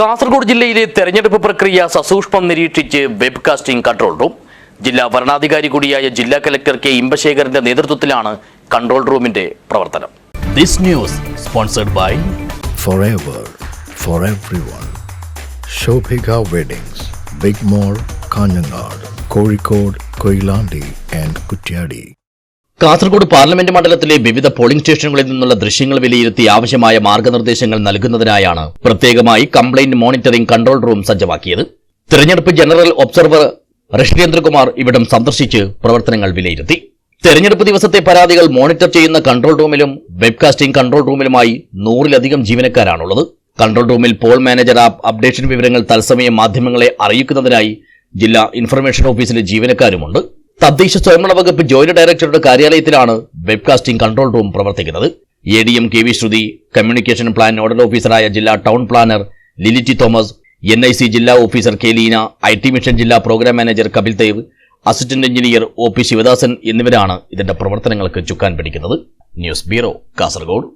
കാസർഗോഡ് ജില്ലയിലെ തെരഞ്ഞെടുപ്പ് പ്രക്രിയ സസൂക്ഷ്മം നിരീക്ഷിച്ച് വെബ്കാസ്റ്റിംഗ് കൺട്രോൾ റൂം ജില്ലാ ഭരണാധികാരി കൂടിയായ ജില്ലാ കലക്ടർ കെ ഇമ്പശേഖരന്റെ നേതൃത്വത്തിലാണ് കൺട്രോൾ റൂമിന്റെ പ്രവർത്തനം this news sponsored by forever for everyone. Shobhika Weddings, Big Mall, Kanyanad, Kozhikode, Koilandi and Kutyadi. Kasaragod parliament മണ്ഡലത്തിലെ വിവിധ പോളിംഗ് സ്റ്റേഷനുകളിൽ നിന്നുള്ള ദൃശ്യങ്ങൾ വിലയിരുത്തി ആവശ്യമായ മാർഗനിർദ്ദേശങ്ങൾ നൽകുന്നതിനായാണ് പ്രത്യേകമായി കംപ്ലൈന്റ് മോണിറ്ററിംഗ് കൺട്രോൾ റൂം സജ്ജമാക്കിയത്. തെരഞ്ഞെടുപ്പ് ജനറൽ ഒബ്സർവർ ഋഷിരേന്ദ്രകുമാർ ഇവിടം സന്ദർശിച്ച് പ്രവർത്തനങ്ങൾ വിലയിരുത്തി. തെരഞ്ഞെടുപ്പ് ദിവസത്തെ പരാതികൾ മോണിറ്റർ ചെയ്യുന്ന കൺട്രോൾ റൂമിലും വെബ്കാസ്റ്റിംഗ് കൺട്രോൾ റൂമിലുമായി നൂറിലധികം ജീവനക്കാരാണുള്ളത്. കൺട്രോൾ റൂമിൽ പോൾ മാനേജർ ആപ്പ് അപ്ഡേഷൻ വിവരങ്ങൾ തത്സമയം മാധ്യമങ്ങളെ അറിയിക്കുന്നതിനായി ജില്ലാ ഇൻഫർമേഷൻ ഓഫീസിലെ ജീവനക്കാരുമുണ്ട്. തദ്ദേശ സ്വയംഭരണ വകുപ്പ് ജോയിന്റ് ഡയറക്ടറുടെ കാര്യാലയത്തിലാണ് വെബ്കാസ്റ്റിംഗ് കൺട്രോൾ റൂം പ്രവർത്തിക്കുന്നത്. A D M K V Sruthi communication plan nodal ഓഫീസറായ ജില്ലാ town planner Lility Thomas N I C ജില്ലാ officer K Leena I T mission ജില്ലാ programme manager Kapil Dev assistant engineer O P Sivadasan എന്നിവരാണ് ഇതിന്റെ പ്രവർത്തനങ്ങൾക്ക് ചുക്കാൻ പിടിക്കുന്നത്. News bureau Kasaragod.